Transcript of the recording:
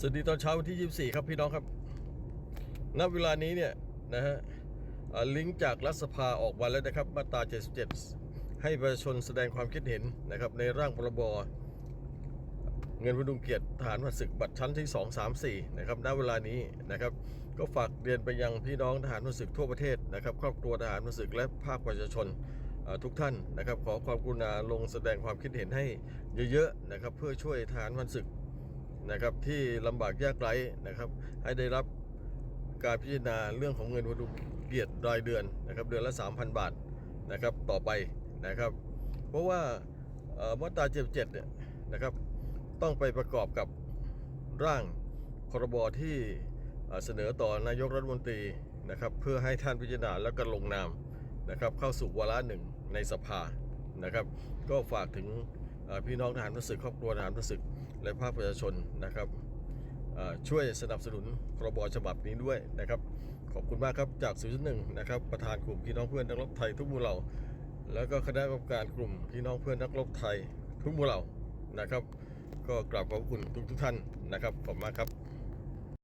สวัสดีตอนเช้าวันที่ 24 ครับพี่น้องครับ ณ เวลานี้เนี่ยนะฮะอ่าลิงก์จากรัฐสภาออกมาแล้วนะครับ มาตรา 77 ให้ประชาชนแสดงความคิดเห็นนะครับในร่างพรบ เงินพดุงเกียรติทหารผ่านศึกบัตรชั้นที่ 2 3 4 นะครับ ณ เวลานี้นะครับ ก็ฝากเรียนไปยังพี่น้องทหารผ่านศึกทั่วประเทศนะครับ ครอบครัวทหารผ่านศึกและภาคประชาชนทุกท่านนะครับขอความกรุณาลงแสดงความคิดเห็นให้เยอะๆนะครับเพื่อช่วยทหารผ่านศึก นะครับที่ลำบากยากไร้นะครับ ให้ได้รับการพิจารณาเรื่องของเงินวัตถุเกียรติรายเดือนนะครับ เดือนละ 3,000 บาทนะครับต่อไปนะครับ เพราะว่าเอ่อมาตรา77เนี่ยนะครับ ต้องไปประกอบกับร่างครบที่เสนอต่อนายกรัฐมนตรีนะครับ เพื่อให้ท่านพิจารณาแล้วก็ลงนามนะครับ เข้าสู่วาระหนึ่งในสภานะครับ ก็ฝากถึง พี่น้องทหารพระศึกครอบครัวทหารพระศึกและภาคประชาชนนะครับช่วยสนับสนุนพรบฉบับนี้ด้วยนะครับ ขอบคุณมากครับจากศูนย์หนึ่งนะครับประธานกลุ่มพี่น้องเพื่อนนักรบไทยทุกหมู่เหล่า แล้วก็คณะกรรมการกลุ่มพี่น้องเพื่อนนักรบไทยทุกหมู่เหล่านะครับ ก็กราบขอบคุณทุกทุกท่านนะครับขอบคุณมากครับ